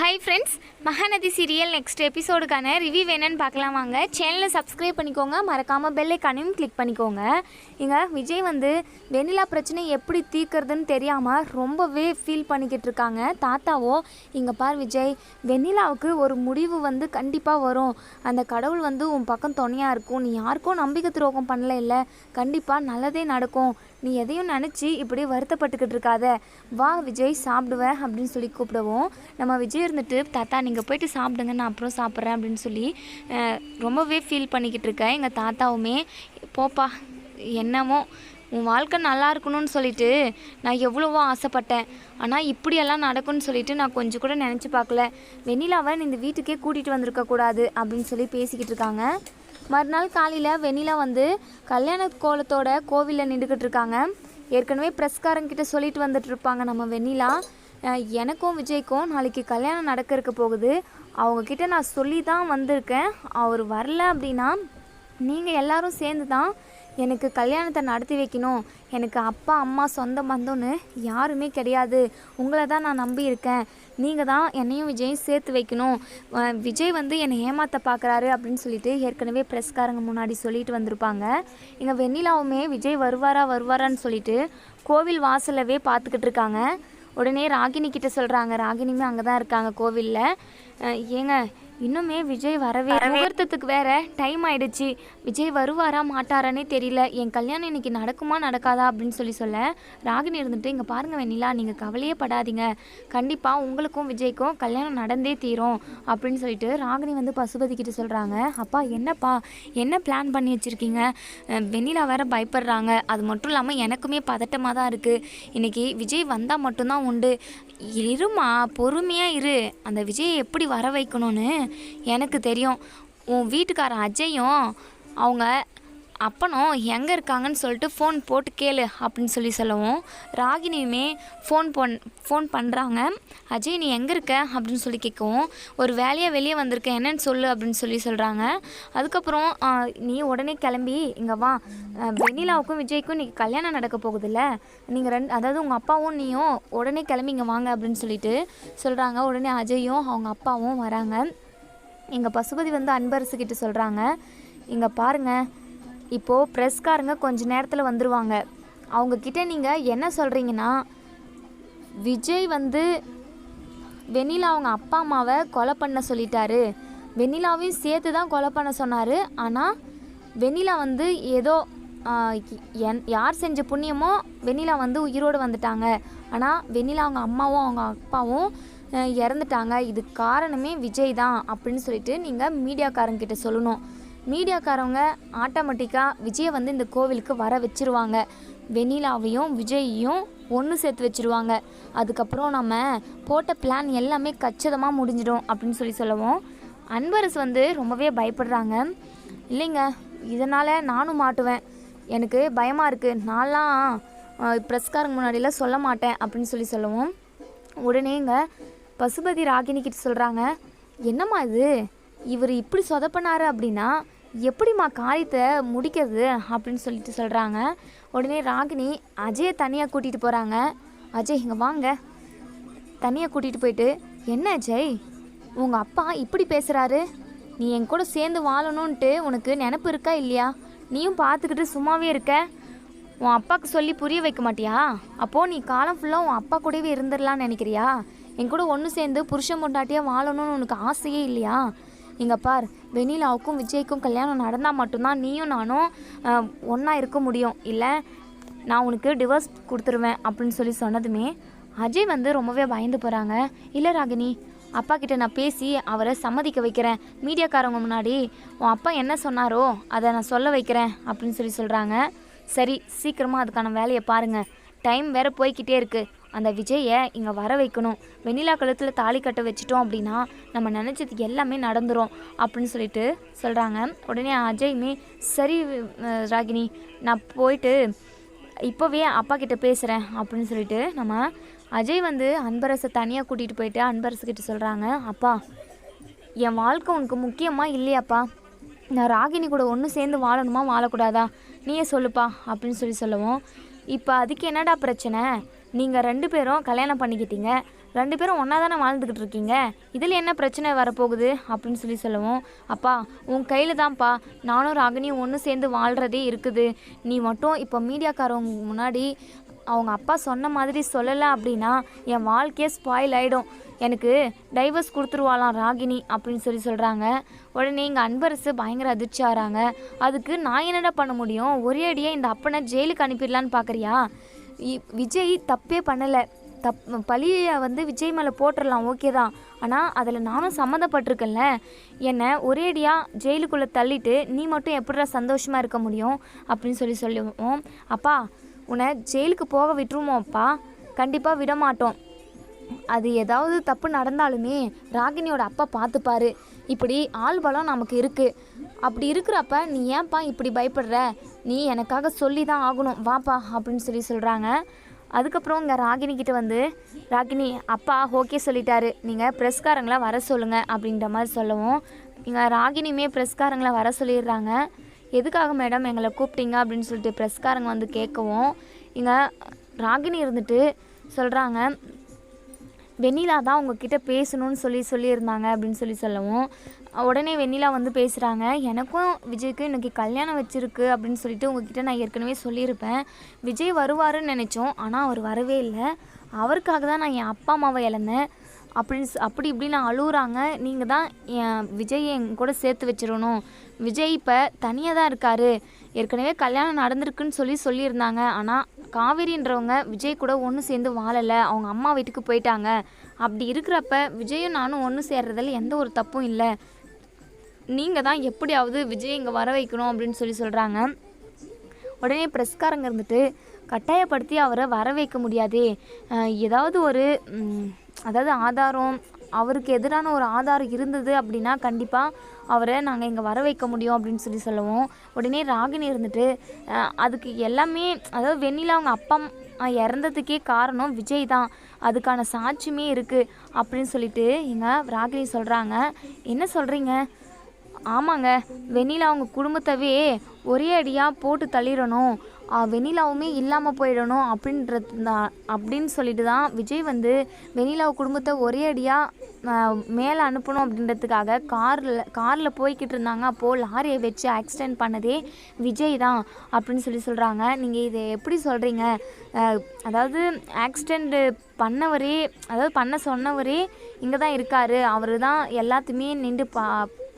Hi friends Mahanadhi serial next எபிசோடுக்கான review வேணும்னு பார்க்கலாம் வாங்க. சேனலை சப்ஸ்கிரைப் பண்ணிக்கோங்க மறக்காமல் பெல் ஐக்கானையும் கிளிக் பண்ணிக்கோங்க. இங்கே விஜய் வந்து வெண்ணிலா பிரச்சனை எப்படி தீர்க்கறதுன்னு தெரியாமல் ரொம்பவே ஃபீல் பண்ணிக்கிட்டு இருக்காங்க. தாத்தாவோ இங்கே பார் விஜய் வெண்ணிலாவுக்கு ஒரு முடிவு வந்து கண்டிப்பாக வரும். அந்த கடவுள் வந்து உன் பக்கம் துணையாக இருக்கும். நீ யாருக்கும் நம்பிக்கை துரோகம் பண்ணல இல்லை. கண்டிப்பாக நல்லதே நடக்கும். நீ எதையும் நினச்சி இப்படி வருத்தப்பட்டுக்கிட்டு இருக்காத. வா விஜய் சாப்பிடுவேன் அப்படின்னு சொல்லி கூப்பிடவும். நம்ம விஜய் இருந்துட்டு தாத்தா நீங்கள் போயிட்டு சாப்பிடுங்க நான் அப்புறம் சாப்பிட்றேன் அப்படின்னு சொல்லி ரொம்பவே ஃபீல் பண்ணிக்கிட்டு இருக்கேன் எங்கள் தாத்தாவுமே போப்பா என்னமோ உன் வாழ்க்கை நல்லா இருக்கணும்னு சொல்லிட்டு நான் எவ்வளவோ ஆசைப்பட்டேன். ஆனால் இப்படியெல்லாம் நடக்கும்னு சொல்லிட்டு நான் கொஞ்சம் கூட நினச்சி பார்க்கல. வெண்ணிலாவை நீ இந்த வீட்டுக்கே கூட்டிகிட்டு வந்திருக்க கூடாது அப்படின்னு சொல்லி பேசிக்கிட்டு இருக்காங்க. மறுநாள் காலையில் வெண்ணிலா வந்து கல்யாண கோலத்தோட கோவிலில் நின்றுக்கிட்டு இருக்காங்க. ஏற்கனவே ப்ரெஸ்காரங்கிட்ட சொல்லிட்டு வந்துட்டு இருப்பாங்க நம்ம வெண்ணிலா. எனக்கும் விஜய்க்கும் நாளைக்கு கல்யாணம் நடக்க இருக்க போகுது. அவங்கக்கிட்ட நான் சொல்லி தான் வந்திருக்கேன். அவர் வரல அப்படின்னா நீங்கள் எல்லாரும் சேர்ந்து தான் எனக்கு கல்யாணத்தை நடத்தி வைக்கணும். எனக்கு அப்பா அம்மா சொந்த பந்தம்னு யாருமே கிடையாது. உங்களை தான் நான் நம்பி இருக்கேன். நீங்கள் தான் என்னையும் விஜயும் சேர்த்து வைக்கணும். விஜய் வந்து என்னை ஏமாத்த பார்க்குறாரு அப்படின்னு சொல்லிட்டு ஏற்கனவே ப்ரெஸ்காரங்க முன்னாடி சொல்லிட்டு வந்திருப்பாங்க. இங்கே வெண்ணிலாவுமே விஜய் வருவாரா வருவாரான்னு சொல்லிட்டு கோவில் வாசலவே பார்த்துக்கிட்டு இருக்காங்க. உடனே ராகினி கிட்ட சொல்கிறாங்க ராகினியுமே அங்கே தான் இருக்காங்க கோவிலில். ஏங்க இன்னுமே விஜய் வரவே முகூர்த்தத்துக்கு வேற டைம் ஆயிடுச்சு. விஜய் வருவாரா மாட்டாரானே தெரியல. என் கல்யாணம் இன்னைக்கு நடக்குமா நடக்காதா அப்படின்னு சொல்லி சொல்ல ராகினி இருந்துட்டு இங்கே பாருங்க வெண்ணிலா நீங்கள் கவலையே படாதீங்க. கண்டிப்பாக உங்களுக்கும் விஜய்க்கும் கல்யாணம் நடந்தே தீரும். அப்படின்னு சொல்லிட்டு ராகினி வந்து பசுபதி கிட்ட சொல்கிறாங்க அப்பா என்னப்பா? என்ன பிளான் பண்ணி வச்சுருக்கீங்க? வெண்ணிலா வேற பயப்படுறாங்க. அது மட்டும் இல்லாமல் எனக்குமே பதட்டமாக தான் இருக்குது இன்னைக்கு விஜய் வந்தால் மட்டும்தான் உண்டு. இருமா பொறுமையாக இரு. அந்த விஜயை எப்படி வர வைக்கணும்னு எனக்கு தெரியும். உன் வீட்டுக்காரன் அஜயும் அவங்க அப்பனும் எங்கே இருக்காங்கன்னு சொல்லிட்டு ஃபோன் போட்டு கேளு அப்படின்னு சொல்லி சொல்லவும் ராகினியுமே ஃபோன் பண் ஃபோன் பண்ணுறாங்க அஜய் நீ எங்கே இருக்க? அப்படின்னு சொல்லி கேட்கவும் ஒரு வேலையாக வெளியே வந்திருக்கேன் என்னன்னு சொல்லு அப்படின்னு சொல்லி சொல்கிறாங்க அதுக்கப்புறம் நீ உடனே கிளம்பி இங்கே வா. வெண்ணிலாவுக்கும் விஜய்க்கும் இன்றைக்கி கல்யாணம் நடக்க போகுதுல்ல. நீங்கள் ரெண்டு அதாவது உங்கள் அப்பாவும் நீயும் உடனே கிளம்பி இங்கே வாங்க அப்படின்னு சொல்லிட்டு சொல்கிறாங்க உடனே அஜயும் அவங்க அப்பாவும் வராங்க. எங்கள் பசுபதி வந்து அன்பரசு கிட்ட சொல்கிறாங்க இங்கே பாருங்கள் இப்போது ப்ரெஸ்காரங்க கொஞ்ச நேரத்தில் வந்துடுவாங்க அவங்கக்கிட்ட நீங்கள் என்ன சொல்கிறீங்கன்னா விஜய் வந்து வெண்ணிலா அவங்க அப்பா அம்மாவை கொலை பண்ண சொல்லிட்டாரு. வெண்ணிலாவையும் சேர்த்து தான் கொலை பண்ண சொன்னார். ஆனால் வெண்ணிலா வந்து ஏதோ என் யார் செஞ்ச புண்ணியமோ வெண்ணிலா வந்து உயிரோடு வந்துட்டாங்க. ஆனால் வெண்ணிலா அவங்க அம்மாவும் அவங்க அப்பாவும் இறந்துட்டாங்க. இது காரணமே விஜய் தான் அப்படின்னு சொல்லிட்டு நீங்கள் மீடியாக்காரங்கிட்ட சொல்லணும். மீடியாக்காரவங்க ஆட்டோமேட்டிக்காக விஜயை வந்து இந்த கோவிலுக்கு வர வச்சிருவாங்க. வெண்ணிலாவையும் விஜயையும் ஒன்று சேர்த்து வச்சுருவாங்க. அதுக்கப்புறம் நம்ம போட்ட பிளான் எல்லாமே கச்சிதமாக முடிஞ்சிடும் அப்படின்னு சொல்லி சொல்லுவோம் அன்பரசு வந்து ரொம்பவே பயப்படுறாங்க. இல்லைங்க இதனால் நானும் மாட்டுவேன். எனக்கு பயமாக இருக்குது நான்லாம் ப்ரெஸ்காரங்க முன்னாடிலாம் சொல்ல மாட்டேன் அப்படின்னு சொல்லி சொல்லுவோம் உடனேங்க பசுபதி ராகினி கிட்ட சொல்கிறாங்க என்னம்மா இது? இவர் இப்படி சொதப்பினார் அப்படின்னா எப்படிம்மா காரியத்தை முடிக்கிறது அப்படின்னு சொல்லிட்டு சொல்கிறாங்க உடனே ராகினி அஜயை தனியாக கூட்டிகிட்டு போகிறாங்க அஜய் இங்கே வாங்க. தனியாக கூட்டிகிட்டு போயிட்டு என்ன அஜய்? உங்கள் அப்பா இப்படி பேசுகிறாரு நீ என் கூட சேர்ந்து வாழணுன்ட்டு உனக்கு நினப்பு இருக்கா இல்லையா? நீயும் பார்த்துக்கிட்டு சும்மாவே இருக்க. உன் அப்பாவுக்கு சொல்லி புரிய வைக்க மாட்டியா? அப்போது நீ காலம் ஃபுல்லாக உன் அப்பா கூடவே இருந்துடலான்னு நினைக்கிறியா? என் கூட ஒன்று சேர்ந்து புருஷன் பொண்டாட்டியாக வாழணும்னு உனக்கு ஆசையே இல்லையா? இங்கே பார் வெண்ணிலாவுக்கும் விஜய்க்கும் கல்யாணம் நடந்தால் மட்டும்தான் நீயும் நானும் ஒன்றா இருக்க முடியும். இல்லை நான் உனக்கு டிவோர்ஸ் கொடுத்துருவேன் அப்படின்னு சொல்லி சொன்னதுமே அஜய் வந்து ரொம்பவே பயந்து போகிறாங்க இல்லை ராகினி அப்பா கிட்ட நான் பேசி அவரை சம்மதிக்க வைக்கிறேன். மீடியாக்காரவங்க முன்னாடி உன் அப்பா என்ன சொன்னாரோ அதை நான் சொல்ல வைக்கிறேன் அப்படின்னு சொல்லி சொல்கிறாங்க சரி சீக்கிரமாக அதுக்கான வேலையை பாருங்கள் டைம் வேறு போய்க்கிட்டே இருக்குது அந்த விஜயை இங்கே வர வைக்கணும். வெண்ணிலா கழுத்தில் தாலி கட்ட வச்சிட்டோம் அப்படின்னா நம்ம நினச்சது எல்லாமே நடந்துரும் அப்படின்னு சொல்லிட்டு சொல்கிறாங்க உடனே அஜய்மே சரி ராகினி நான் போயிட்டு இப்போவே அப்பா கிட்ட பேசுகிறேன் அப்படின்னு சொல்லிட்டு நம்ம அஜய் வந்து அன்பரசை தனியாக கூட்டிகிட்டு போயிட்டு அன்பரசு கிட்ட சொல்கிறாங்க அப்பா என் வாழ்க்கை உனக்கு முக்கியமாக இல்லையாப்பா? நான் ராகினி கூட ஒன்று சேர்ந்து வாழணுமா? வாழக்கூடாதா? நீயே சொல்லுப்பா அப்படின்னு சொல்லி சொல்லுவோம். இப்போ அதுக்கு என்னடா பிரச்சனை? நீங்கள் ரெண்டு பேரும் கல்யாணம் பண்ணிக்கிட்டீங்க. ரெண்டு பேரும் ஒன்றா தானே வாழ்ந்துக்கிட்டு இருக்கீங்க? இதில் என்ன பிரச்சனை வரப்போகுது? அப்படின்னு சொல்லி சொல்லுவோம் அப்பா உன் கையில் தான்ப்பா. நானும் ராகினியும் ஒன்று சேர்ந்து வாழ்கிறதே இருக்குது. நீ மட்டும் இப்போ மீடியாக்காரவங்க முன்னாடி அவங்க அப்பா சொன்ன மாதிரி சொல்லலை அப்படின்னா என் வாழ்க்கையே ஸ்பாயில் ஆகிடும் எனக்கு டைவர்ஸ் கொடுத்துருவாளாம் ராகினி அப்படின்னு சொல்லி சொல்கிறாங்க உடனே இங்கே அன்பரசு பயங்கர அதிர்ச்சி ஆகிறாங்க அதுக்கு நான் என்னடா பண்ண முடியும்? ஒரே அடியாக இந்த அப்பனை ஜெயிலுக்கு அனுப்பிடலான்னு பார்க்குறியா விஜய் தப்பே பண்ணலை. தப் பழியை வந்து விஜய் மேலே போட்டுடலாம் ஓகே தான். ஆனால் அதில் நானும் சம்மந்தப்பட்டிருக்கேன்ல. என்னை ஒரேடியாக ஜெயிலுக்குள்ளே தள்ளிட்டு நீ மட்டும் எப்படிடா சந்தோஷமாக இருக்க முடியும்? அப்படின்னு சொல்லி சொல்லுவோம். அப்பா உன்னை ஜெயிலுக்கு போக விட்டுருவோம்ப்பா கண்டிப்பாக விட மாட்டோம் அது ஏதாவது தப்பு நடந்தாலுமே ராகினியோட அப்பா பார்த்துப்பாரு. இப்படி ஆள் பலம் நமக்கு இருக்குது அப்படி இருக்கிறப்ப நீ ஏன்ப்பா இப்படி பயப்படுற? நீ எனக்காக சொல்லி தான் ஆகணும். வாப்பா அப்படின்னு சொல்லி சொல்கிறாங்க அதுக்கப்புறம் இங்கே ராகினி கிட்ட வந்து ராகினி அப்பா ஓகே சொல்லிட்டாரு. நீங்கள் ப்ரெஸ்காரங்களை வர சொல்லுங்கள் அப்படின்ற மாதிரி சொல்லவும் இங்கே ராகினியுமே ப்ரெஸ்காரங்களை வர சொல்லிடுறாங்க. எதுக்காக மேடம் எங்களை கூப்பிட்டீங்க? அப்படின்னு சொல்லிட்டு ப்ரெஸ்காரங்க வந்து கேட்கவும் இங்கே ராகினி இருந்துட்டு சொல்கிறாங்க வெண்ணிலா தான் உங்ககிட்ட பேசணும்னு சொல்லி சொல்லியிருந்தாங்க அப்படின்னு சொல்லி சொல்லவும். உடனே வெண்ணிலா வந்து பேசுகிறாங்க எனக்கும் விஜய்க்கும் இன்றைக்கி கல்யாணம் வச்சுருக்கு அப்படின்னு சொல்லிட்டு உங்ககிட்ட நான் ஏற்கனவே சொல்லியிருப்பேன். விஜய் வருவாருன்னு நினச்சோம் ஆனால் அவர் வரவே இல்லை. அவருக்காக தான் நான் என் அப்பா அம்மாவை இழந்தேன். அப்படின்னு அப்படி இப்படின்னு அழுகுறாங்க நீங்கள் தான் என் விஜயை என் கூட சேர்த்து வச்சிடணும். விஜய் இப்போ தனியாக தான் இருக்காரு. ஏற்கனவே கல்யாணம் நடந்திருக்குன்னு சொல்லி சொல்லியிருந்தாங்க. ஆனால் காவேரின்றவங்க விஜய் கூட ஒன்று சேர்ந்து வாழலை. அவங்க அம்மா வீட்டுக்கு போயிட்டாங்க. அப்படி இருக்கிறப்ப விஜயும் நானும் ஒன்று சேர்றதில் எந்த ஒரு தப்பும் இல்லை. நீங்கள் தான் எப்படியாவது விஜய் இங்கே வர வைக்கணும் அப்படின்னு சொல்லி சொல்கிறாங்க உடனே ப்ரெஸ்காரங்க இருந்துட்டு கட்டாயப்படுத்தி அவரை வர வைக்க முடியாதே. ஏதாவது ஒரு அதாவது ஆதாரம் அவருக்கு எதிரான ஒரு ஆதாரம் இருந்தது அப்படின்னா கண்டிப்பாக அவரை நாங்கள் இங்கே வர வைக்க முடியும் அப்படின்னு சொல்லி சொல்லுவோம். உடனே ராகினி இருந்துட்டு அதுக்கு எல்லாமே அதாவது வெண்ணிலா அவங்க அப்பா இறந்ததுக்கே காரணம் விஜய் தான். அதுக்கான சாட்சியுமே இருக்குது அப்படின்னு சொல்லிட்டு இங்கே ராகினி சொல்கிறாங்க என்ன சொல்கிறீங்க ஆமாங்க வெண்ணிலா அவங்க குடும்பத்தவே ஒரே அடியாக போட்டு தள்ளிடணும். வெனிலாவுமே இல்லாமல் போயிடணும் அப்படின்றது தான் அப்படின்னு சொல்லிட்டு தான் விஜய் வந்து வெண்ணிலா குடும்பத்தை ஒரே அடியாக மேலே அனுப்பணும் அப்படின்றதுக்காக காரில் காரில் போய்கிட்டு இருந்தாங்க. அப்போது லாரியை வச்சு ஆக்சிடெண்ட் பண்ணதே விஜய் தான் அப்படின்னு சொல்லி சொல்கிறாங்க நீங்கள் இதை எப்படி சொல்கிறீங்க அதாவது ஆக்சிடெண்ட்டு பண்ணவரே அதாவது பண்ண சொன்னவரே இங்கே தான் இருக்கார். அவர் தான் எல்லாத்தையுமே நின்று பா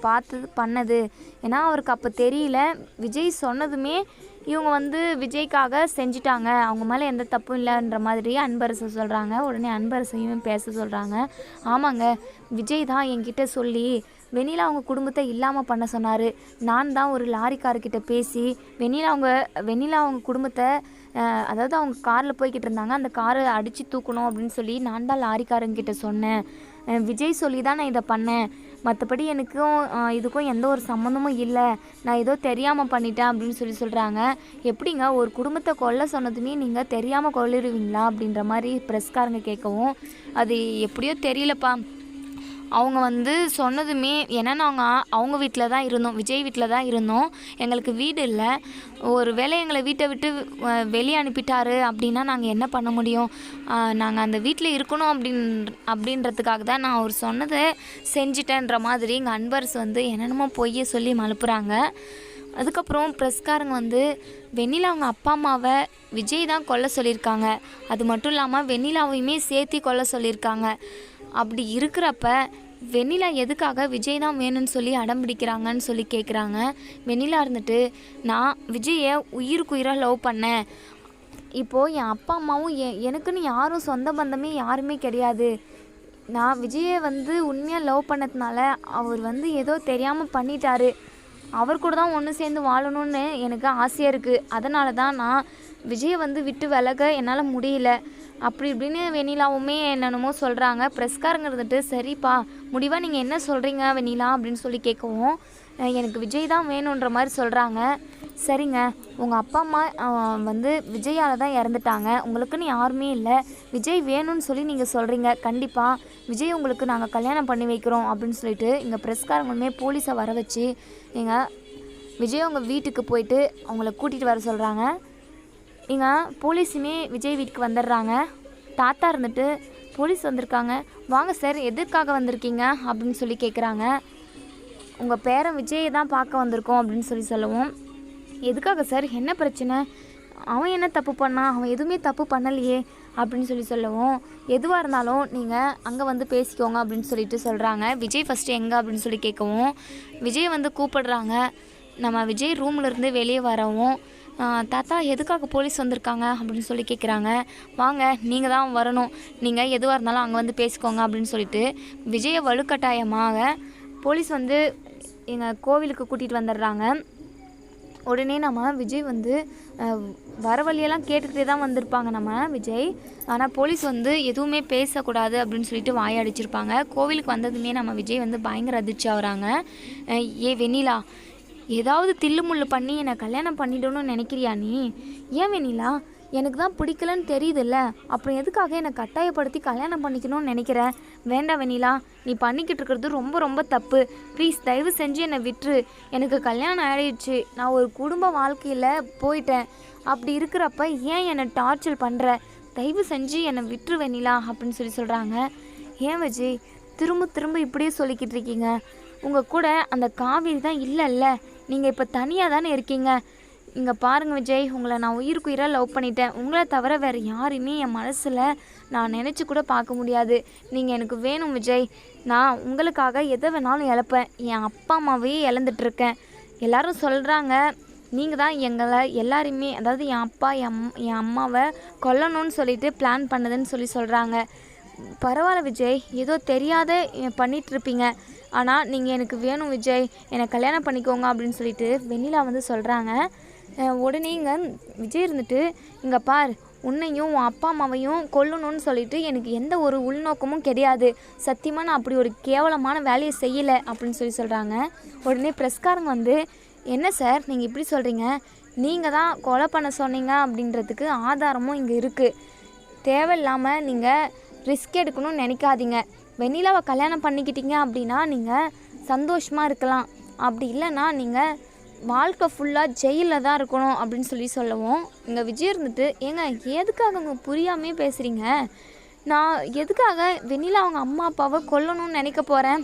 பார்த்து பண்ணது. ஏன்னா அவருக்கு அப்போ தெரியல. விஜய் சொன்னதுமே இவங்க வந்து விஜய்க்காக செஞ்சிட்டாங்க. அவங்க மேலே எந்த தப்பும் இல்லைன்ற மாதிரி அன்பரசு சொல்கிறாங்க உடனே அன்பரசையும் பேச சொல்கிறாங்க ஆமாங்க விஜய் தான் என்கிட்ட சொல்லி வெண்ணிலா அவங்க குடும்பத்தை இல்லாமல் பண்ண சொன்னார். நான் தான் ஒரு லாரிக்காரர்கிட்ட பேசி வெண்ணிலா அவங்க வெண்ணிலா அவங்க குடும்பத்தை அதாவது அவங்க காரில் போய்கிட்டு இருந்தாங்க. அந்த காரை அடித்து தூக்கணும் அப்படின்னு சொல்லி நான் தான் லாரிக்காரங்கிட்ட சொன்னேன். விஜய் சொல்லி தான் நான் இதை பண்ணேன். மற்றபடி எனக்கும் இதுக்கும் எந்த ஒரு சம்மந்தமும் இல்லை. நான் ஏதோ தெரியாமல் பண்ணிட்டேன் அப்படின்னு சொல்லி சொல்கிறாங்க எப்படிங்க ஒரு குடும்பத்தை கொல்ல சொன்னதுமே நீங்கள் தெரியாமல் கொல்லிடுவீங்களா அப்படின்ற மாதிரி ப்ரெஸ்காரங்க கேட்கவும் அது எப்படியோ தெரியலப்பா. அவங்க வந்து சொன்னதுமே ஏன்னா நாங்கள் அவங்க வீட்டில் தான் இருந்தோம். விஜய் வீட்டில் தான் இருந்தோம். எங்களுக்கு வீடு இல்லை. ஒரு வேளை எங்களை வீட்டை விட்டு வெளியே அனுப்பிட்டாரு அப்படின்னா நாங்கள் என்ன பண்ண முடியும்? நாங்கள் அந்த வீட்டில் இருக்கணும் அப்படின் அப்படின்றதுக்காக தான் நான் அவர் சொன்னதை செஞ்சிட்டேன்ற மாதிரி எங்கள் அன்பர்ஸ் வந்து என்னென்னமோ பொய்ய சொல்லி மழுப்புறாங்க அதுக்கப்புறம் ப்ரெஸ்காரங்க வந்து வெண்ணிலா அவங்க அப்பா அம்மாவை விஜய் தான் கொல்ல சொல்லியிருக்காங்க. அது மட்டும் இல்லாமல் வெண்ணிலாவையுமே சேர்த்தி கொல்ல சொல்லியிருக்காங்க. அப்படி இருக்கிறப்ப வெண்ணிலா எதுக்காக விஜய் தான் வேணும்னு சொல்லி அடம் பிடிக்கிறாங்கன்னு சொல்லி கேட்குறாங்க வெண்ணிலா இருந்துட்டு நான் விஜயை உயிருக்குயிராக லவ் பண்ணேன். இப்போது என் அப்பா அம்மாவும் எ எனக்குன்னு யாரும் சொந்த பந்தமே யாருமே கிடையாது. நான் விஜயை வந்து உண்மையாக லவ் பண்ணதுனால அவர் வந்து ஏதோ தெரியாமல் பண்ணிட்டாரு. அவர் கூட தான் ஒன்று சேர்ந்து வாழணும்னு எனக்கு ஆசையாக இருக்குது அதனால தான் நான் விஜயை வந்து விட்டு விலக என்னால் முடியல. அப்படி இப்படின்னு வெண்ணிலாவுமே என்னென்னமோ சொல்கிறாங்க ப்ரெஸ்காரங்க இருந்துட்டு சரிப்பா முடிவாக நீங்கள் என்ன சொல்கிறீங்க வெண்ணிலா அப்படின்னு சொல்லி கேட்கவும் எனக்கு விஜய் தான் வேணுன்ற மாதிரி சொல்கிறாங்க சரிங்க உங்கள் அப்பா அம்மா வந்து விஜயால் தான் இறந்துட்டாங்க. உங்களுக்குன்னு யாருமே இல்லை. விஜய் வேணும்னு சொல்லி நீங்கள் சொல்கிறீங்க கண்டிப்பாக விஜய் உங்களுக்கு நாங்கள் கல்யாணம் பண்ணி வைக்கிறோம் அப்படின்னு சொல்லிட்டு இங்கே ப்ரெஸ்காரங்களுமே போலீஸை வர வச்சு நீங்கள் விஜய் அவங்க வீட்டுக்கு போயிட்டு அவங்கள கூட்டிகிட்டு வர சொல்கிறாங்க இங்கே போலீஸுமே விஜய் வீட்டுக்கு வந்துடுறாங்க. தாத்தா இருந்துட்டு போலீஸ் வந்திருக்காங்க. வாங்க சார் எதுக்காக வந்திருக்கீங்க? அப்படின்னு சொல்லி கேட்குறாங்க உங்கள் பேரன் விஜயை தான் பார்க்க வந்திருக்கோம் அப்படின்னு சொல்லி சொல்லவும். எதுக்காக சார்? என்ன பிரச்சனை? அவன் என்ன தப்பு பண்ணான் அவன் எதுவுமே தப்பு பண்ணலையே அப்படின்னு சொல்லி சொல்லவும். எதுவாக இருந்தாலும் நீங்கள் அங்கே வந்து பேசிக்கோங்க அப்படின்னு சொல்லிட்டு சொல்கிறாங்க விஜய் ஃபஸ்ட்டு எங்கே அப்படின்னு சொல்லி கேட்கவும் விஜய் வந்து கூப்பிடுறாங்க. நம்ம விஜய் ரூம்லேருந்து வெளியே வரவும் தாத்தா எதுக்காக போலீஸ் வந்திருக்காங்க அப்படின்னு சொல்லி கேட்குறாங்க வாங்க நீங்கள் தான் வரணும். நீங்கள் எதுவாக இருந்தாலும் அங்கே வந்து பேசிக்கோங்க அப்படின்னு சொல்லிட்டு விஜயை வலுக்கட்டாயமாக போலீஸ் வந்து எங்கள் கோவிலுக்கு கூட்டிகிட்டு வந்துடுறாங்க. உடனே நம்ம விஜய் வந்து வர வழியெல்லாம் கேட்டுக்கிட்டே தான் வந்திருப்பாங்க நம்ம விஜய். ஆனால் போலீஸ் வந்து எதுவுமே பேசக்கூடாது அப்படின்னு சொல்லிட்டு வாய் அடிச்சிருப்பாங்க. கோவிலுக்கு வந்ததுமே நம்ம விஜய் வந்து பயங்கர அதிர்ச்சி ஆகுறாங்க. ஏ வெண்ணிலா ஏதாவது தில்லுமுள்ளு பண்ணி என்னை கல்யாணம் பண்ணிடணும்னு நினைக்கிறியா நீ? ஏன் வெண்ணிலா? எனக்கு தான் பிடிக்கலன்னு தெரியுதுல்ல. அப்புறம் எதுக்காக என்னை கட்டாயப்படுத்தி கல்யாணம் பண்ணிக்கணும்னு நினைக்கிற? வேண்டாம் வெண்ணிலா நீ பண்ணிக்கிட்டு இருக்கிறது ரொம்ப ரொம்ப தப்பு. ப்ளீஸ் தயவு செஞ்சு என்னை விட்டுரு. எனக்கு கல்யாணம் ஆயிடுச்சு. நான் ஒரு குடும்ப வாழ்க்கையில் போயிட்டேன். அப்படி இருக்கிறப்ப ஏன் என்னை டார்ச்சர் பண்ணுற தயவு செஞ்சு என்னை விட்டுரு வெண்ணிலா அப்படின்னு சொல்லி சொல்கிறாங்க ஏன் விஜய் திரும்ப திரும்ப இப்படியே சொல்லிக்கிட்டு இருக்கீங்க. உங்கள் கூட அந்த காவேரி தான் இல்லைல்ல. நீங்கள் இப்போ தனியாக தானே இருக்கீங்க? இங்கே பாருங்கள் விஜய் உங்களை நான் உயிருக்கு உயிராக லவ் பண்ணிட்டேன். உங்களை தவிர வேறு யாரையுமே என் மனசில் நான் நினச்சி கூட பார்க்க முடியாது. நீங்கள் எனக்கு வேணும் விஜய். நான் உங்களுக்காக எதை வேணாலும் இழப்பேன். என் அப்பா அம்மாவையே இழந்துட்டு இருக்கேன் எல்லாரும் சொல்கிறாங்க நீங்கள் தான் எங்களை எல்லாரையுமே அதாவது என் அப்பா என் என் அம்மாவை கொல்லணும்னு சொல்லிட்டு பிளான் பண்ணதுன்னு சொல்லி சொல்கிறாங்க பரவாயில்ல விஜய் ஏதோ தெரியாத பண்ணிகிட்ருப்பீங்க ஆனால் நீங்கள் எனக்கு வேணும் விஜய் என்னை கல்யாணம் பண்ணிக்கோங்க அப்படின்னு சொல்லிட்டு வெண்ணிலா வந்து சொல்கிறாங்க உடனே இங்கே விஜய் இருந்துட்டு இங்கே பார் உன்னையும் உன் அப்பா அம்மாவையும் கொல்லணும்னு சொல்லிட்டு எனக்கு எந்த ஒரு உள்நோக்கமும் கிடையாது. சத்தியமாக நான் அப்படி ஒரு கேவலமான வேலையை செய்யலை அப்படின்னு சொல்லி சொல்கிறாங்க உடனே ப்ரெஸ்காரங்க வந்து என்ன சார் நீங்கள் இப்படி சொல்கிறீங்க நீங்கள் தான் கொலை பண்ண சொன்னீங்க அப்படின்றதுக்கு ஆதாரமும் இங்கே இருக்குது தேவையில்லாமல் நீங்கள் ரிஸ்க் எடுக்கணும்னு நினைக்காதீங்க. வெண்ணிலாவை கல்யாணம் பண்ணிக்கிட்டீங்க அப்படின்னா நீங்கள் சந்தோஷமாக இருக்கலாம். அப்படி இல்லைன்னா நீங்கள் வாழ்க்கை ஃபுல்லாக ஜெயிலில் தான் இருக்கணும் அப்படின்னு சொல்லி சொல்லவும் இங்கே விஜய் இருந்துட்டு ஏங்க எதுக்காக அவங்க புரியாமே பேசுகிறீங்க நான் எதுக்காக வெண்ணிலா அவங்க அம்மா அப்பாவை கொல்லணும்னு நினைக்க போகிறேன்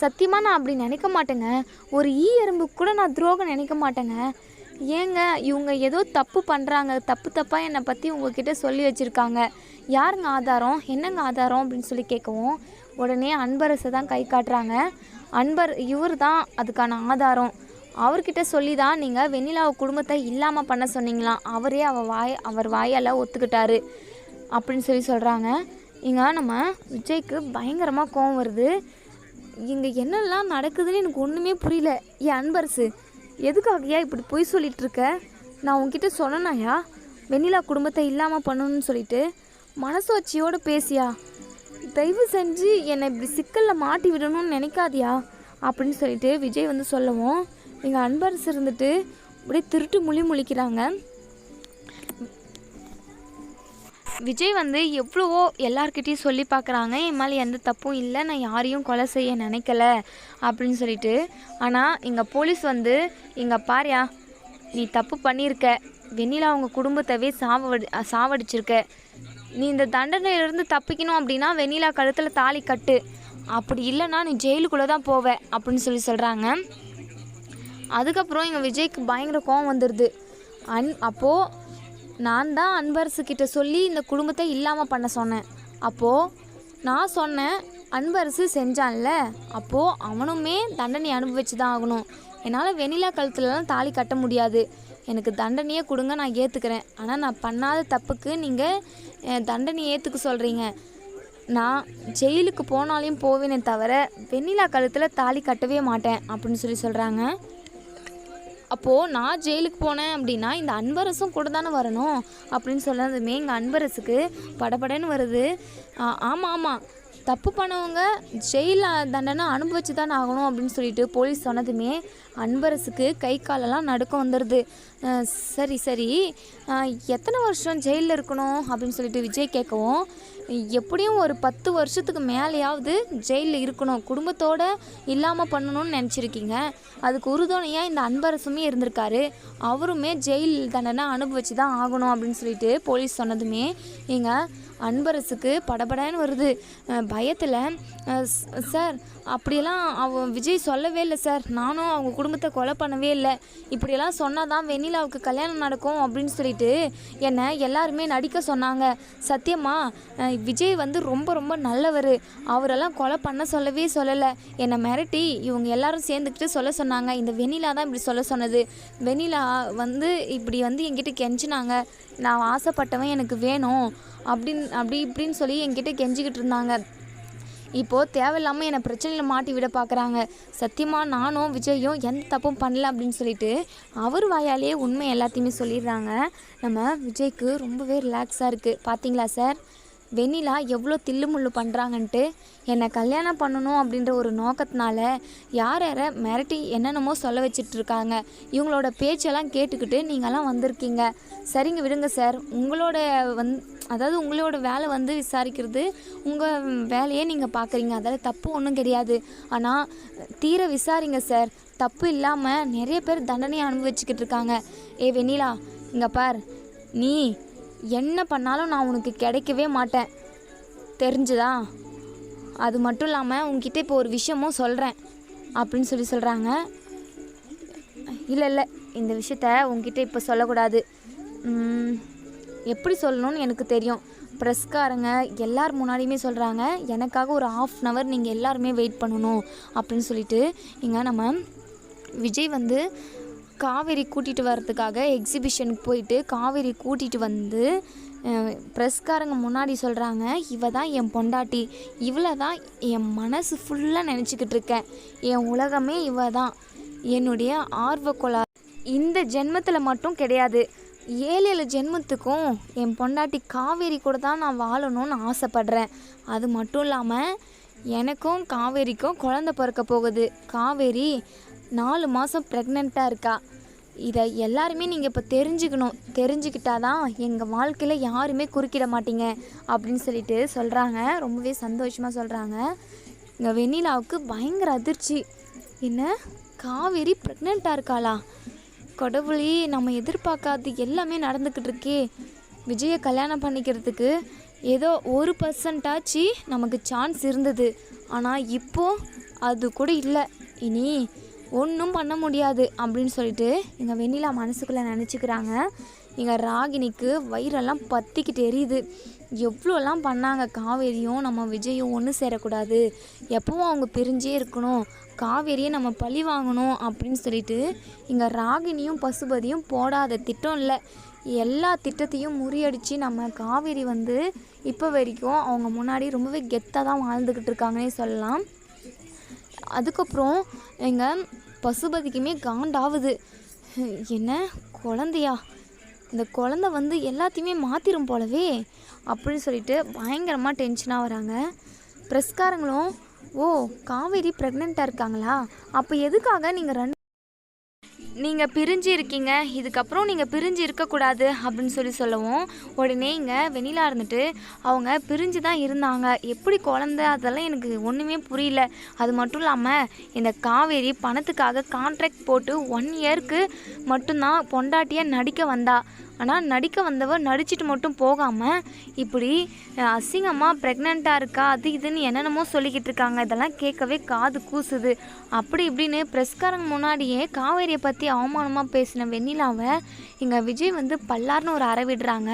சத்தியமாக நான் அப்படி நினைக்க மாட்டேங்க. ஒரு ஈ எறும்புக்கு கூட நான் துரோகம் நினைக்க மாட்டேங்க. ஏங்க இவங்க ஏதோ தப்பு பண்ணுறாங்க தப்பு தப்பாக என்னை பற்றி உங்ககிட்ட சொல்லி வச்சுருக்காங்க. யாருங்க ஆதாரம்? என்னங்க ஆதாரம் அப்படின்னு சொல்லி கேட்கவும் உடனே அன்பரசை தான் கை காட்டுறாங்க. அன்பர் இவர் தான் அதுக்கான ஆதாரம். அவர்கிட்ட சொல்லி தான் நீங்கள் வெண்ணிலாவை குடும்பத்தை இல்லாமல் பண்ண சொன்னீங்களாம் அவரே அவ வாய் அவர் வாயால் ஒத்துக்கிட்டாரு அப்படின்னு சொல்லி சொல்கிறாங்க இங்கே நம்ம விஜய்க்கு பயங்கரமாக கோவம் வருது. இங்கே என்னெல்லாம் நடக்குதுன்னு எனக்கு ஒன்றுமே புரியல. என் அன்பரசு எதுக்காகயா இப்படி பொய் சொல்லிகிட்ருக்க நான் உங்ககிட்ட சொன்னனாயா? வெண்ணிலா குடும்பத்தை இல்லாமல் பண்ணணும்னு சொல்லிட்டு மனசாட்சியோடு பேசியா? தயவு செஞ்சு என்னை இப்படி சிக்கலில் மாட்டி விடணும்னு நினைக்காதியா? அப்படின்னு சொல்லிட்டு விஜய் வந்து சொல்லவும் எங்கள் அன்பரசு இருந்துட்டு அப்படியே திருட்டு முழி முழிக்கிறாங்க. விஜய் வந்து எவ்வளவோ எல்லார்கிட்டயும் சொல்லி பார்க்குறாங்க என் மேலே எந்த தப்பும் இல்லை நான் யாரையும் கொலை செய்ய நினைக்கல அப்படின்னு சொல்லிட்டு. ஆனால் இங்கே போலீஸ் வந்து இங்கே பாரியா நீ தப்பு பண்ணியிருக்க வெண்ணிலா அவங்க குடும்பத்தவே சாவடி சாவடிச்சிருக்க நீ இந்த தண்டனையிலிருந்து தப்பிக்கணும் அப்படின்னா வெண்ணிலா கழுத்தில் தாலி கட்டு. அப்படி இல்லைன்னா நீ ஜெயிலுக்குள்ளே தான் போவ அப்படின்னு சொல்லி சொல்கிறாங்க அதுக்கப்புறம் எங்கள் விஜய்க்கு பயங்கர கோவம் வந்துடுது அன் அப்போது நான் தான் அன்பரசு கிட்ட சொல்லி இந்த குடும்பத்தை இல்லாமல் பண்ண சொன்னேன். அப்போது நான் சொன்னேன் அன்பரசு செஞ்சான்ல அப்போது அவனுமே தண்டனை அனுபவிச்சு தான் ஆகணும். என்னால் வெண்ணிலா கழுத்துலலாம் தாலி கட்ட முடியாது. எனக்கு தண்டனையே கொடுங்க நான் ஏற்றுக்கிறேன் ஆனால் நான் பண்ணாத தப்புக்கு நீங்கள் தண்டனையை ஏற்றுக்க சொல்கிறீங்க நான் ஜெயிலுக்கு போனாலையும் போவேனே தவிர வெண்ணிலா கழுத்தில் தாலி கட்டவே மாட்டேன் அப்படின்னு சொல்லி சொல்கிறாங்க அப்போது நான் ஜெயிலுக்கு போனேன் அப்படின்னா இந்த அன்பரசும் கூட தானே வரணும் அப்படின்னு சொன்னதுமே எங்கள் அன்பரசுக்கு படபடன்னு வருது. ஆமாம் ஆமாம் தப்பு பண்ணவங்க ஜெயிலில் தண்டனை அனுபவிச்சு தானே ஆகணும் அப்படின்னு சொல்லிட்டு போலீஸ் சொன்னதுமே அன்பரசுக்கு கை காலெல்லாம் நடுக்கம் வந்துடுது சரி சரி. எத்தனை வருஷம் ஜெயிலில் இருக்கணும் அப்படின்னு சொல்லிட்டு விஜய் கேட்கவும் எப்படியும் ஒரு பத்து வருஷத்துக்கு மேலேயாவது ஜெயிலில் இருக்கணும். குடும்பத்தோட இல்லாமல் பண்ணணும்னு நினச்சிருக்கீங்க. அதுக்கு உறுதுணையாக இந்த அன்பரசுமே இருந்திருக்காரு. அவருமே ஜெயில் தண்டனை அனுபவிச்சு தான் ஆகணும் அப்படின்னு சொல்லிட்டு போலீஸ் சொன்னதுமே எங்க அன்பரசுக்கு படபடன்னு வருது. பயத்தில் சார் அப்படியெல்லாம் அவ விஜய் சொல்லவே இல்லை சார். நானும் அவங்க குடும்பத்தை கொலை பண்ணவே இல்லை. இப்படியெல்லாம் சொன்னால் தான் வெண்ணிலாவுக்கு கல்யாணம் நடக்கும் அப்படின்னு சொல்லிட்டு என்னை எல்லாருமே நடிக்க சொன்னாங்க. சத்தியமா விஜய் வந்து ரொம்ப ரொம்ப நல்லவர். அவரெல்லாம் கொலை பண்ண சொல்லவே சொல்லலை. என்னை மிரட்டி இவங்க எல்லாரும் சேர்ந்துக்கிட்டு சொல்ல சொன்னாங்க. இந்த வெண்ணிலா தான் இப்படி சொல்ல சொன்னது. வெண்ணிலா வந்து இப்படி வந்து என்கிட்ட கெஞ்சினாங்க. நான் ஆசைப்பட்டவன் எனக்கு வேணும். அப்படின்னு அப்படி இப்படின்னு சொல்லி என்கிட்ட கெஞ்சிக்கிட்டு இருந்தாங்க. இப்போது தேவையில்லாமல் என்னை பிரச்சனையில் மாட்டி விட பார்க்குறாங்க சத்தியமாக நானும் விஜயும் எந்த தப்பும் பண்ணல அப்படின்னு சொல்லிட்டு அவர் வாயாலேயே உண்மை எல்லாத்தையுமே சொல்லிடுறாங்க. நம்ம விஜய்க்கு ரொம்பவே ரிலாக்ஸாக இருக்குது பார்த்தீங்களா சார் வெண்ணிலா எவ்வளோ தில்லுமுள்ளு பண்ணுறாங்கன்ட்டு என்னை கல்யாணம் பண்ணணும் அப்படின்ற ஒரு நோக்கத்தினால யார் யாரை மிரட்டி என்னென்னமோ சொல்ல வச்சிட்ருக்காங்க. இவங்களோட பேச்செல்லாம் கேட்டுக்கிட்டு நீங்கள்லாம் வந்திருக்கீங்க. சரிங்க விடுங்க சார். உங்களோட வந் அதாவது உங்களோட வேலை வந்து விசாரிக்கிறது உங்கள் வேலையே நீங்கள் பார்க்குறீங்க அதில் தப்பு ஒன்றும் கிடையாது. ஆனால் தீர விசாரிங்க சார். தப்பு இல்லாமல் நிறைய பேர் தண்டனையை அனுபவிச்சுக்கிட்டு இருக்காங்க ஏ வெண்ணிலா இங்கே பார். நீ என்ன பண்ணாலும் நான் உனக்கு கிடைக்கவே மாட்டேன். தெரிஞ்சுதா? அது மட்டும் இல்லாமல் உங்ககிட்ட இப்போ ஒரு விஷயமும் சொல்கிறேன் அப்படின்னு சொல்லி சொல்கிறாங்க இல்லை இல்லை. இந்த விஷயத்த உங்ககிட்ட இப்போ சொல்லக்கூடாது. எப்படி சொல்லணும்னு எனக்கு தெரியும். ப்ரெஸ்காரங்க எல்லார் முன்னாடியுமே சொல்கிறாங்க எனக்காக ஒரு ஆஃப் அன் அவர் நீங்கள் எல்லாருமே வெயிட் பண்ணணும் அப்படின்னு சொல்லிட்டு. இங்கே நம்ம விஜய் வந்து காவேரி கூட்டிகிட்டு வர்றதுக்காக எக்ஸிபிஷனுக்கு போயிட்டு காவேரி கூட்டிகிட்டு வந்து ப்ரெஸ்காரங்க முன்னாடி சொல்கிறாங்க இவ தான் என் பொண்டாட்டி. இவளை தான் என் மனசு ஃபுல்லாக நினச்சிக்கிட்டு இருக்கேன். என் உலகமே இவ தான். என்னுடைய ஆர்வக்கொலா இந்த ஜென்மத்தில் மட்டும் கிடையாது. ஏழு ஏழு ஜென்மத்துக்கும் என் பொண்டாட்டி காவேரி கூட தான் நான் வாழணும்னு ஆசைப்படுறேன். அது மட்டும் இல்லாமல் எனக்கும் காவேரிக்கும் குழந்த பிறக்க போகுது. காவேரி நாலு மாதம் ப்ரெக்னெண்ட்டாக இருக்கா. இதை எல்லாருமே நீங்கள் இப்போ தெரிஞ்சுக்கணும். தெரிஞ்சுக்கிட்டா தான் எங்கள் வாழ்க்கையில் யாருமே குறுக்கிட மாட்டீங்க அப்படின்னு சொல்லிட்டு சொல்கிறாங்க ரொம்பவே சந்தோஷமாக சொல்கிறாங்க இங்கே வெண்ணிலாவுக்கு பயங்கர அதிர்ச்சி. என்ன? காவேரி ப்ரெக்னெண்ட்டாக இருக்காளா? கடவுளே நம்ம எதிர்பார்க்காது எல்லாமே நடந்துக்கிட்டு இருக்கே. விஜயை கல்யாணம் பண்ணிக்கிறதுக்கு ஏதோ ஒரு பர்சன்டாச்சு நமக்கு சான்ஸ் இருந்தது. ஆனால் இப்போ அது கூட இல்லை. இனி ஒன்றும் பண்ண முடியாது அப்படின்னு சொல்லிட்டு எங்கள் வெண்ணிலா மனசுக்குள்ளே நினச்சிக்கிறாங்க. எங்கள் ராகினிக்கு வயிறெல்லாம் பற்றிக்கிட்டு எரியுது. எவ்வளோலாம் பண்ணாங்க காவேரியும் நம்ம விஜயும் ஒன்று சேரக்கூடாது. எப்பவும் அவங்க பிரிஞ்சே இருக்கணும். காவேரியை நம்ம பழி வாங்கணும் அப்படின்னு சொல்லிட்டு இங்கே ராகினியும் பசுபதியும் போடாத திட்டம் இல்லை. எல்லா திட்டத்தையும் முறியடித்து நம்ம காவேரி வந்து இப்போ வரைக்கும் அவங்க முன்னாடி ரொம்பவே கெத்தாக தான் வாழ்ந்துக்கிட்டு இருக்காங்கன்னே சொல்லலாம். அதுக்கப்புறம் எங்கள் பசுபதிக்குமே காண்டாவுது. என்ன? குழந்தையா? இந்த குழந்த வந்து எல்லாத்தையுமே மாற்றிடும் போலவே. அப்படின்னு சொல்லிட்டு பயங்கரமாக டென்ஷனாக வராங்க. ப்ரெஸ்காரங்களும் ஓ காவேரி ப்ரெக்னெண்ட்டாக இருக்காங்களா? அப்போ எதுக்காக நீங்கள் ரெண்டு நீங்கள் பிரிஞ்சு இருக்கீங்க இதுக்கப்புறம் நீங்கள் பிரிஞ்சு இருக்கக்கூடாது அப்படின்னு சொல்லி சொல்லவும் உடனே இங்கே வெண்ணிலா இருந்துட்டு அவங்க பிரிஞ்சு தான் இருந்தாங்க. எப்படி குழந்த? அதெல்லாம் எனக்கு ஒன்றுமே புரியல. அது மட்டும் இல்லாமல் இந்த காவேரி பணத்துக்காக கான்ட்ராக்ட் போட்டு ஒன் இயர்க்கு மட்டும்தான் பொண்டாட்டியாக நடிக்க வந்தா. ஆனால் நடிக்க வந்தவ நடிச்சிட்டு மட்டும் போகாமல் இப்படி அசிங்கமாக ப்ரெக்னெண்ட்டாக இருக்கா அது இதுன்னு என்னென்னமோ சொல்லிக்கிட்டு இருக்காங்க. இதெல்லாம் கேட்கவே காது கூசுது. அப்படி இப்படின்னு ப்ரெஸ்காரங்க முன்னாடியே காவேரியை பற்றி அவமானமாக பேசின வெண்ணிலாவை இங்கே விஜய் வந்து பல்லார்னு ஒரு அறவிடுறாங்க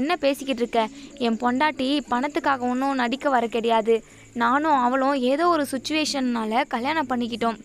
என்ன பேசிக்கிட்டு இருக்க? என் பொண்டாட்டி பணத்துக்காக ஒன்றும் நடிக்க வர கிடையாது. நானும் அவளும் ஏதோ ஒரு சுச்சுவேஷன்னால கல்யாணம் பண்ணிக்கிட்டோம்.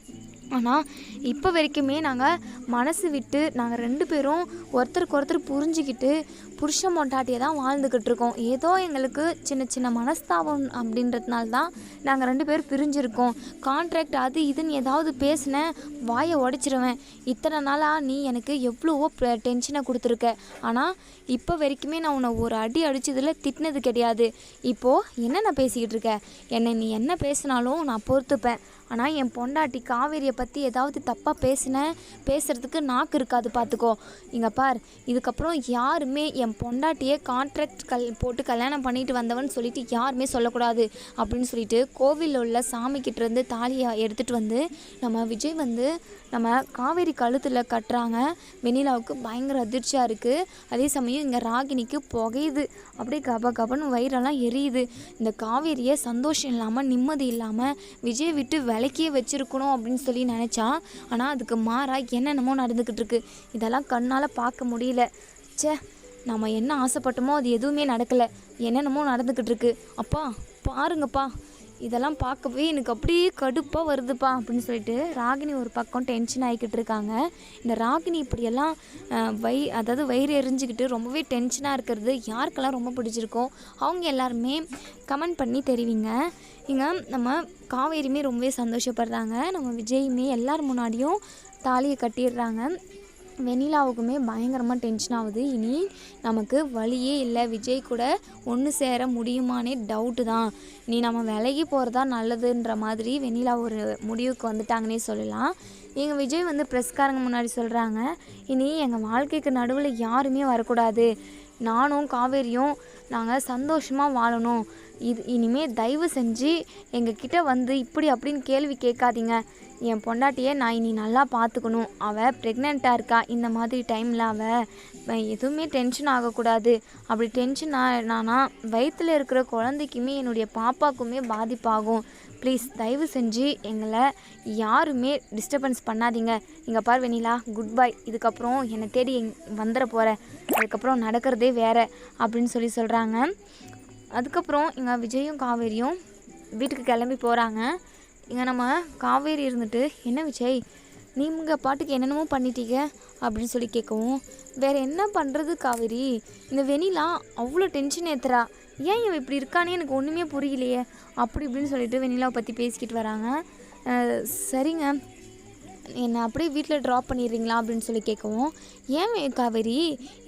ஆனால் இப்போ வரைக்குமே நாங்கள் மனசு விட்டு நாங்கள் ரெண்டு பேரும் ஒருத்தருக்கு ஒருத்தர் புரிஞ்சுக்கிட்டு புருஷன் மொண்டாட்டியை தான் வாழ்ந்துக்கிட்டு இருக்கோம் ஏதோ எங்களுக்கு சின்ன சின்ன மனஸ்தாபம் அப்படின்றதுனால தான் நாங்கள் ரெண்டு பேரும் பிரிஞ்சிருக்கோம். கான்ட்ராக்ட் அது இதுன்னு ஏதாவது பேசினேன் வாயை உடச்சிருவேன். இத்தனை நாளாக நீ எனக்கு எவ்வளவோ டென்ஷனை கொடுத்துருக்க. ஆனால் இப்போ வரைக்குமே நான் உன்னை ஒரு அடி அடிச்சதில் திட்டினது கிடையாது. இப்போது என்னென்ன பேசிக்கிட்டு இருக்க? என்னை நீ என்ன பேசினாலும் நான் பொறுத்துப்பேன். ஆனால் என் பொண்டாட்டி காவேரியை பற்றி ஏதாவது தப்பாக பேசினேன் பேசுகிறதுக்கு நாக்கு இருக்காது பார்த்துக்கோ இங்கே பார் இதுக்கப்புறம் யாருமே என் என் பொண்டாட்டியே கான்ட்ராக்ட் கல் போட்டு கல்யாணம் பண்ணிட்டு வந்தவன் சொல்லிட்டு யாருமே சொல்லக்கூடாது அப்படின்னு சொல்லிட்டு கோவிலில் உள்ள சாமி கிட்ட இருந்து தாலியை எடுத்துகிட்டு வந்து நம்ம விஜய் வந்து நம்ம காவேரி கழுத்தில் கட்டுறாங்க. வெண்ணிலாவுக்கு பயங்கர அதிர்ச்சியாக இருக்குது அதே சமயம் இங்கே ராகினிக்கு புகையுது. அப்படியே கப கபன்னு வயிறெல்லாம் எரியுது. இந்த காவேரியை சந்தோஷம் இல்லாமல் நிம்மதி இல்லாமல் விஜய் விட்டு விலக்கியே வச்சிருக்கணும் அப்படின்னு சொல்லி நினச்சா ஆனால் அதுக்கு மாறாக என்னென்னமோ நடந்துக்கிட்டு இருக்கு. இதெல்லாம் கண்ணால் பார்க்க முடியல. ச்சே. நம்ம என்ன ஆசைப்பட்டோமோ அது எதுவுமே நடக்கலை. என்னென்னமோ நடந்துக்கிட்டு இருக்கு அப்பா பாருங்கப்பா. இதெல்லாம் பார்க்கவே எனக்கு அப்படியே கடுப்பாக வருதுப்பா அப்படின்னு சொல்லிட்டு ராகினி ஒரு பக்கம் டென்ஷன் ஆகிக்கிட்டு இருக்காங்க இந்த ராகினி இப்படியெல்லாம் வை அதாவது வயிறு எரிஞ்சுக்கிட்டு ரொம்பவே டென்ஷனாக இருக்கிறது யாருக்கெல்லாம் ரொம்ப பிடிச்சிருக்கோ அவங்க எல்லாருமே கமெண்ட் பண்ணி தெரிவிங்க. இங்கே நம்ம காவேரியுமே ரொம்பவே சந்தோஷப்படுறாங்க. நம்ம விஜயுமே எல்லார் முன்னாடியும் தாலியை கட்டிடுறாங்க. வெண்ணிலாவுக்குமே பயங்கரமாக டென்ஷன் ஆகுது. இனி நமக்கு வழியே இல்லை. விஜய் கூட ஒன்று சேர முடியுமானே டவுட்டு தான். நீ நம்ம விலகி போகிறதா நல்லதுன்ற மாதிரி வெண்ணிலா ஒரு முடிவுக்கு வந்துட்டாங்கன்னே சொல்லலாம். எங்கள் விஜய் வந்து ப்ரெஸ்காரங்க முன்னாடி சொல்கிறாங்க இனி எங்கள் வாழ்க்கைக்கு நடுவில் யாருமே வரக்கூடாது. நானும் காவேரியும் நாங்கள் சந்தோஷமாக வாழணும். இது இனிமேல் தயவு செஞ்சு எங்ககிட்ட வந்து இப்படி அப்படின்னு கேள்வி கேட்காதீங்க. என் பொண்டாட்டியை நான் இனி நல்லா பார்த்துக்கணும். அவள் ப்ரெக்னெண்ட்டாக இருக்கா? இந்த மாதிரி டைமில் அவள் எதுவுமே டென்ஷன் ஆகக்கூடாது. அப்படி டென்ஷன் ஆனானா வயிற்றில் இருக்கிற குழந்தைக்குமே என்னுடைய பாப்பாக்குமே பாதிப்பாகும். ப்ளீஸ் தயவு செஞ்சு எங்களை யாருமே டிஸ்டர்பன்ஸ் பண்ணாதீங்க. இங்கே பார் வெனிலா குட் பை இதுக்கப்புறம் என்னை தேடி எங் வந்துட போகிறேன் அதுக்கப்புறம் நடக்கிறதே வேறு அப்படின்னு சொல்லி சொல்கிறாங்க அதுக்கப்புறம் இங்கே விஜயும் காவேரியும் வீட்டுக்கு கிளம்பி போகிறாங்க இங்கே நம்ம காவேரி இருந்துட்டு என்ன விஜய் நீங்கள் பாட்டுக்கு என்னென்னமோ பண்ணிட்டீங்க? அப்படின்னு சொல்லி கேட்கவும் வேறு என்ன பண்ணுறது காவேரி? இந்த வெனிலா அவ்வளோ டென்ஷன் ஏத்துறா. ஏன் இவன் இப்படி இருக்கானே எனக்கு ஒன்றுமே புரியலையே. அப்படி இப்படின்னு சொல்லிட்டு வெனிலாவை பற்றி பேசிக்கிட்டு வராங்க. சரிங்க. என்னை அப்படியே வீட்டில் ட்ராப் பண்ணிடுறீங்களா அப்படின்னு சொல்லி கேட்கவும் ஏன் காவேரி?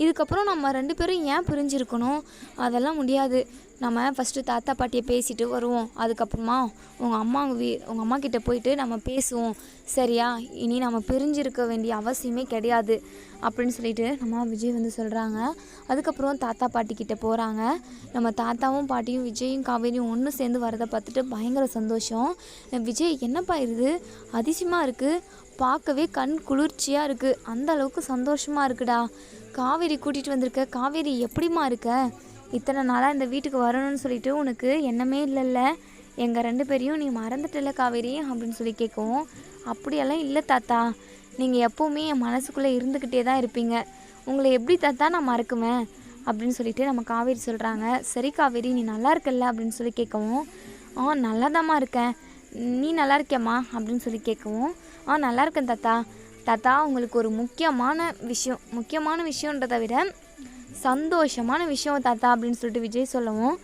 இதுக்கப்புறம் நம்ம ரெண்டு பேரும் ஏன் பிரிஞ்சிருக்கணும்? அதெல்லாம் முடியாது. நம்ம ஃபஸ்ட்டு தாத்தா பாட்டியை பேசிட்டு வருவோம். அதுக்கப்புறமா உங்கள் அம்மா வீ உங்கள் அம்மா கிட்டே போயிட்டு நம்ம பேசுவோம். சரியா? இனி நம்ம பிரிஞ்சிருக்க வேண்டிய அவசியமே கிடையாது. அப்படின்னு சொல்லிட்டு நம்ம விஜய் வந்து சொல்கிறாங்க அதுக்கப்புறம் தாத்தா பாட்டி கிட்டே போகிறாங்க நம்ம தாத்தாவும் பாட்டியும் விஜயும் காவேரியும் ஒன்று சேர்ந்து வரதை பார்த்துட்டு பயங்கர சந்தோஷம். விஜய் என்னப்பா இது? அதிசயமாக இருக்குது பார்க்கவே கண் குளிர்ச்சியாக இருக்குது அந்த அளவுக்கு சந்தோஷமாக இருக்குடா. காவேரி கூட்டிகிட்டு வந்திருக்க. காவேரி எப்படிம்மா இருக்க? இத்தனை நாளாக இந்த வீட்டுக்கு வரணும்னு சொல்லிட்டு உனக்கு எண்ணமே இல்லைல்ல. எங்கள் ரெண்டு பேரையும் நீ மறந்துட்டல காவேரி அப்படின்னு சொல்லி கேட்கவும் அப்படியெல்லாம் இல்லை தாத்தா. நீங்கள் எப்போவுமே என் மனசுக்குள்ளே இருந்துக்கிட்டே தான் இருப்பீங்க. உங்களை எப்படி தாத்தா நான் மறக்குவேன்? அப்படின்னு சொல்லிட்டு நம்ம காவேரி சொல்கிறாங்க சரி காவேரி நீ நல்லா இருக்கல்ல? அப்படின்னு சொல்லி கேட்கவும் ஆ நல்லாதாம்மா இருக்கேன். நீ நல்லா இருக்கியம்மா? அப்படின்னு சொல்லி கேட்கவும் ஆ நல்லா இருக்கேன் தாத்தா. தாத்தா உங்களுக்கு ஒரு முக்கியமான விஷயம் முக்கியமான விஷயன்றதை விட சந்தோஷமான விஷயம் தாத்தா அப்படின்னு சொல்லிட்டு விஜய் சொல்லவும்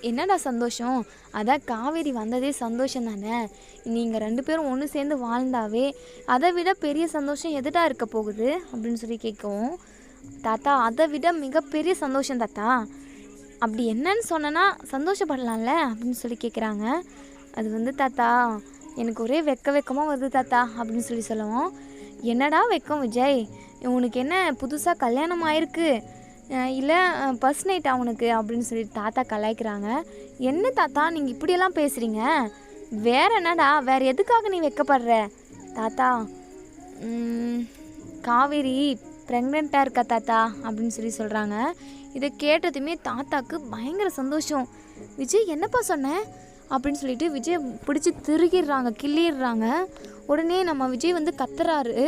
என்னடா சந்தோஷம்? அதான் காவேரி வந்ததே சந்தோஷம் தானே? நீங்கள் ரெண்டு பேரும் ஒன்று சேர்ந்து வாழ்ந்தாவே அதை விட பெரிய சந்தோஷம் எதுடா இருக்க போகுது? அப்படின்னு சொல்லி கேட்கவும் தாத்தா அதை விட மிகப்பெரிய சந்தோஷம் தாத்தா. அப்படி என்னன்னு சொன்னனா சந்தோஷப்படலாம்ல? அப்படின்னு சொல்லி கேட்குறாங்க அது வந்து தாத்தா எனக்கு ஒரே வெக்க வெக்கமாக வருது தாத்தா. அப்படின்னு சொல்லி சொல்லுவோம் என்னடா வெக்கம் விஜய்? உனக்கு என்ன புதுசாக கல்யாணம் ஆயிருக்கு? இல்லை பர்ஸ் நைட் அவனுக்கு அப்படின்னு சொல்லிட்டு தாத்தா கலாய்க்கிறாங்க. என்ன தாத்தா நீங்கள் இப்படியெல்லாம் பேசுகிறீங்க வேற என்னடா வேற எதுக்காக நீ வைக்கப்படுற? தாத்தா காவேரி ப்ரெக்னெண்ட்டாக இருக்கா தாத்தா? அப்படின்னு சொல்லி சொல்கிறாங்க இதை கேட்டதுமே தாத்தாக்கு பயங்கர சந்தோஷம். விஜய் என்னப்பா சொன்ன? அப்படின்னு சொல்லிட்டு விஜய் பிடிச்சி திருகிடுறாங்க கிள்ளிடுறாங்க. உடனே நம்ம விஜய் வந்து கத்துறாரு.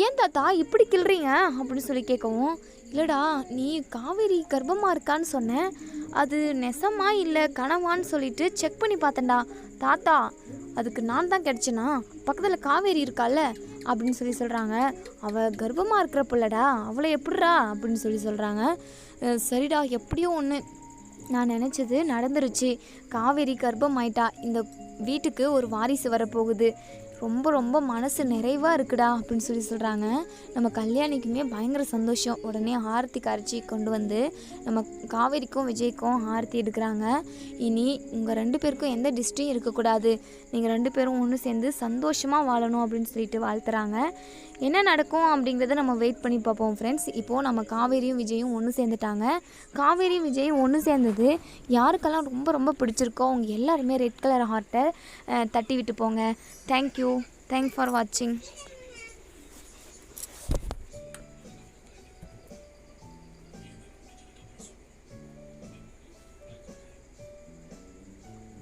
ஏன் தாத்தா இப்படி கிள்றீங்க? அப்படின்னு சொல்லி கேட்கவும் இல்லைடா நீ காவேரி கர்ப்பமாக இருக்கான்னு சொன்னேன் அது நெசமா இல்லை கனவான்னு சொல்லிட்டு செக் பண்ணி பார்த்தேன்டா. தாத்தா அதுக்கு நான் தான் கிடச்சேனா? பக்கத்தில் காவேரி இருக்கால அப்படின்னு சொல்லி சொல்கிறாங்க அவள் கர்ப்பமாக இருக்கிற பிள்ளடா அவளை எப்படிடா? அப்படின்னு சொல்லி சொல்கிறாங்க சரிடா எப்படியோ ஒன்று நான் நினச்சது நடந்துருச்சு. காவேரி கர்ப்பம் ஆயிட்டா. இந்த வீட்டுக்கு ஒரு வாரிசு வரப்போகுது. ரொம்ப ரொம்ப மனசு நிறைவாக இருக்குடா அப்படின்னு சொல்லி சொல்கிறாங்க நம்ம கல்யாணிக்குமே பயங்கர சந்தோஷம். உடனே ஆரத்தி கரைச்சி கொண்டு வந்து நம்ம காவேரிக்கும் விஜய்க்கும் ஆரத்தி எடுக்கிறாங்க. இனி உங்கள் ரெண்டு பேருக்கும் எந்த டிஸ்ட்ரியும் இருக்கக்கூடாது. நீங்கள் ரெண்டு பேரும் ஒன்று சேர்ந்து சந்தோஷமாக வாழணும் அப்படின்னு சொல்லிட்டு வாழ்த்துறாங்க. என்ன நடக்கும் அப்படிங்கிறத நம்ம வெயிட் பண்ணி பார்ப்போம் ஃப்ரெண்ட்ஸ் இப்போது நம்ம காவேரியும் விஜயும் ஒன்று சேர்ந்துட்டாங்க. காவேரியும் விஜயும் ஒன்று சேர்ந்தது. யாருக்கெல்லாம் ரொம்ப ரொம்ப பிடிச்சிருக்கோ அவங்க எல்லாருமே ரெட் கலர் ஹார்ட்டை தட்டி விட்டு போங்க. தேங்க்யூ தேங்க்ஸ் ஃபார் வாட்சிங்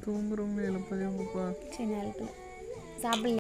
தூங்குறவங்களே எழுப்பாதே சரி சாப்பிடல